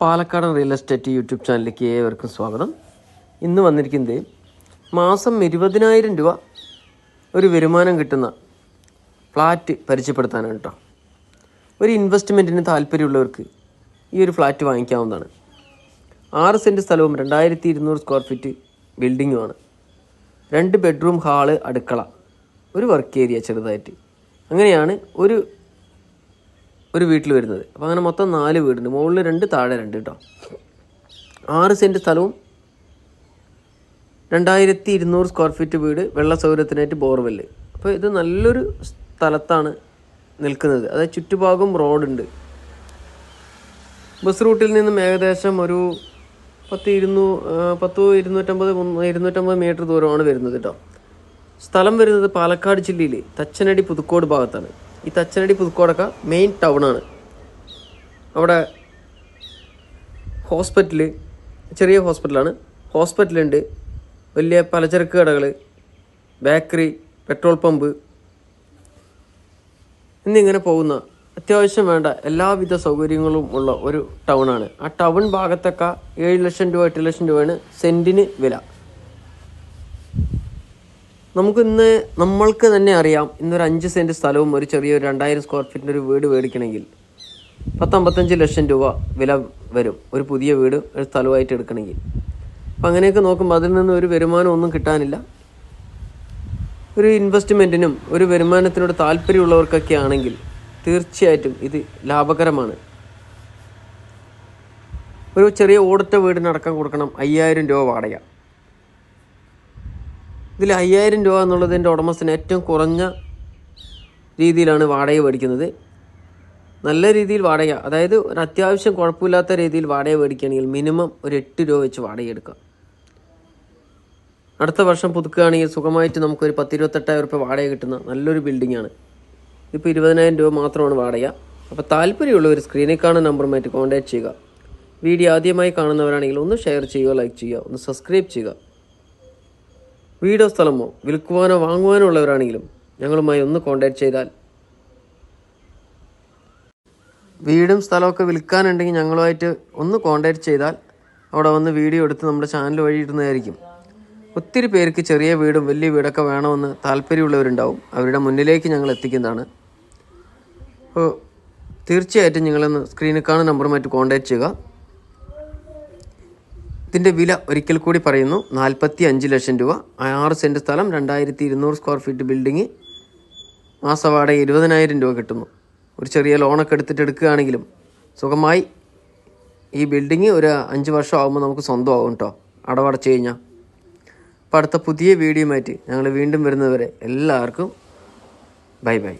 Palakkad real estate YouTube ചാനലിലേക്ക് ഏവർക്കും സ്വാഗതം. ഇന്ന് വന്നിരിക്കുന്നത് മാസം ഇരുപതിനായിരം രൂപ ഒരു വരുമാനം കിട്ടുന്ന ഫ്ലാറ്റ് പരിചയപ്പെടുത്താനാണ് കേട്ടോ ഒരു ഇൻവെസ്റ്റ്മെന്റിന് താല്പര്യമുള്ളവർക്ക് ഈ ഒരു ഫ്ലാറ്റ് വാങ്ങിക്കാവുന്നതാണ്. ആറ് സെന്റ് സ്ഥലവും രണ്ടായിരത്തി ഇരുന്നൂറ് സ്ക്വയർ ഫീറ്റ് ബിൽഡിങ്ങുമാണ് രണ്ട് ബെഡ്റൂം ഹാൾ അടുക്കള. ഒരു വർക്ക് ഏരിയ ചെറുതായിട്ട്. അങ്ങനെയാണ് ഒരു ഒരു വീട്ടിൽ വരുന്നത്. അപ്പോൾ അങ്ങനെ മൊത്തം നാല് വീടുണ്ട്. മുകളിൽ രണ്ട് താഴെ രണ്ട് കേട്ടോ ആറ് സെന്റ് സ്ഥലവും രണ്ടായിരത്തി ഇരുന്നൂറ് സ്ക്വയർ ഫീറ്റ് വീട് വെള്ള സൗകര്യത്തിനായിട്ട് ബോർവെല്ല് അപ്പോൾ ഇത് നല്ലൊരു സ്ഥലത്താണ് നിൽക്കുന്നത്. അതായത് ചുറ്റുഭാഗം റോഡുണ്ട്. ബസ് റൂട്ടിൽ നിന്നും ഏകദേശം ഒരു പത്ത് ഇരുന്നൂ പത്ത് ഇരുന്നൂറ്റമ്പത് ഇരുന്നൂറ്റമ്പത് മീറ്റർ ദൂരമാണ് വരുന്നത് കേട്ടോ സ്ഥലം വരുന്നത് പാലക്കാട് ജില്ലയിൽ തച്ചനടി പുതുക്കോട് ഭാഗത്താണ്. ഈ തച്ചനടി പുതുക്കോടൊക്കെ മെയിൻ ടൗണാണ്. അവിടെ ഹോസ്പിറ്റൽ ചെറിയ ഹോസ്പിറ്റലാണ്. ഹോസ്പിറ്റലുണ്ട്. വലിയ പലചരക്ക് കടകൾ ബേക്കറി പെട്രോൾ പമ്പ്. എന്നിങ്ങനെ പോകുന്ന അത്യാവശ്യം വേണ്ട എല്ലാവിധ സൗകര്യങ്ങളും ഉള്ള ഒരു ടൗണാണ്. ആ ടൗൺ ഭാഗത്തൊക്കെ ഏഴ് ലക്ഷം രൂപ എട്ട് ലക്ഷം രൂപയാണ് സെന്റിന് വില. നമുക്ക് ഇന്ന് നമ്മൾക്ക് തന്നെ അറിയാം ഇന്നൊരു അഞ്ച് സെന്റ് സ്ഥലവും ഒരു ചെറിയ ഒരു രണ്ടായിരം സ്ക്വയർ ഫീറ്റിന്റെ ഒരു വീട് മേടിക്കണമെങ്കിൽ പത്തമ്പത്തഞ്ച് ലക്ഷം രൂപ വില വരും ഒരു പുതിയ വീട് ഒരു സ്ഥലമായിട്ട് എടുക്കണമെങ്കിൽ. അപ്പം അങ്ങനെയൊക്കെ നോക്കുമ്പോൾ അതിൽ നിന്ന് ഒരു വരുമാനം ഒന്നും കിട്ടാനില്ല. ഒരു ഇൻവെസ്റ്റ്മെന്റിനും ഒരു വരുമാനത്തിനോട് താല്പര്യമുള്ളവർക്കൊക്കെ ആണെങ്കിൽ തീർച്ചയായിട്ടും ഇത് ലാഭകരമാണ്. ഒരു ചെറിയ ഓടിട്ട വീടിനടക്കം കൊടുക്കണം അയ്യായിരം രൂപ വാടക. ഇതിൽ അയ്യായിരം രൂപ എന്നുള്ളതിന്റെ ഉടമസ്ഥന് ഏറ്റവും കുറഞ്ഞ രീതിയിലാണ് വാടക മേടിക്കുന്നത്. നല്ല രീതിയിൽ വാടക അതായത് ഒരു അത്യാവശ്യം കുഴപ്പമില്ലാത്ത രീതിയിൽ വാടക മേടിക്കുകയാണെങ്കിൽ മിനിമം ഒരു എട്ട് രൂപ വെച്ച് വാടക എടുക്കാം. അടുത്ത വർഷം പുതുക്കുകയാണെങ്കിൽ സുഖമായിട്ട് നമുക്കൊരു പത്തിരുപത്തെട്ടായിരം രൂപ വാടക കിട്ടുന്ന നല്ലൊരു ബിൽഡിംഗ് ആണ് ഇപ്പോൾ ഇരുപതിനായിരം രൂപ മാത്രമാണ് വാടക. അപ്പോൾ താല്പര്യമുള്ളവർ സ്ക്രീനിൽ കാണുന്ന നമ്പറുമായിട്ട് കോൺടാക്ട് ചെയ്യുക. വീഡിയോ ആദ്യമായി കാണുന്നവരാണെങ്കിൽ ഒന്ന് ഷെയർ ചെയ്യുക ലൈക്ക് ചെയ്യുക ഒന്ന് സബ്സ്ക്രൈബ് ചെയ്യുക. വീടോ സ്ഥലമോ വിൽക്കുവാനോ വാങ്ങുവാനോ ഉള്ളവരാണെങ്കിലും ഞങ്ങളുമായി ഒന്ന് കോൺടാക്ട് ചെയ്താൽ വീടും സ്ഥലമൊക്കെ വിൽക്കാനുണ്ടെങ്കിൽ ഞങ്ങളുമായിട്ട് ഒന്ന് കോൺടാക്ട് ചെയ്താൽ അവിടെ വന്ന് വീഡിയോ എടുത്ത് നമ്മുടെ ചാനൽ വഴി ഇടുന്നതായിരിക്കും. ഒത്തിരി പേർക്ക് ചെറിയ വീടും വലിയ വീടൊക്കെ വേണമെന്ന് താല്പര്യമുള്ളവരുണ്ടാവും. അവരുടെ മുന്നിലേക്ക് ഞങ്ങൾ എത്തിക്കുന്നതാണ്. അപ്പോൾ തീർച്ചയായിട്ടും നിങ്ങളൊന്ന് സ്ക്രീനിൽ കാണുന്ന നമ്പറുമായിട്ട് കോൺടാക്ട് ചെയ്യുക. ഇതിന്റെ വില ഒരിക്കൽ കൂടി പറയുന്നു. നാൽപ്പത്തി അഞ്ച് ലക്ഷം രൂപ. ആറ് സെന്റ് സ്ഥലം രണ്ടായിരത്തി ഇരുന്നൂറ് സ്ക്വയർ ഫീറ്റ് ബിൽഡിങ് മാസവാടക ഇരുപതിനായിരം രൂപ കിട്ടുന്നു. ഒരു ചെറിയ ലോണൊക്കെ എടുത്തിട്ട് എടുക്കുകയാണെങ്കിലും സുഖമായി. ഈ ബിൽഡിങ് ഒരു അഞ്ച് വർഷം ആകുമ്പോൾ നമുക്ക് സ്വന്തമാകും കേട്ടോ അടവടച്ച് കഴിഞ്ഞാൽ അപ്പോൾ അടുത്ത പുതിയ വീഡിയോയുമായിട്ട് ഞങ്ങൾ വീണ്ടും വരുന്നതുവരെ എല്ലാവർക്കും ബൈ ബൈ.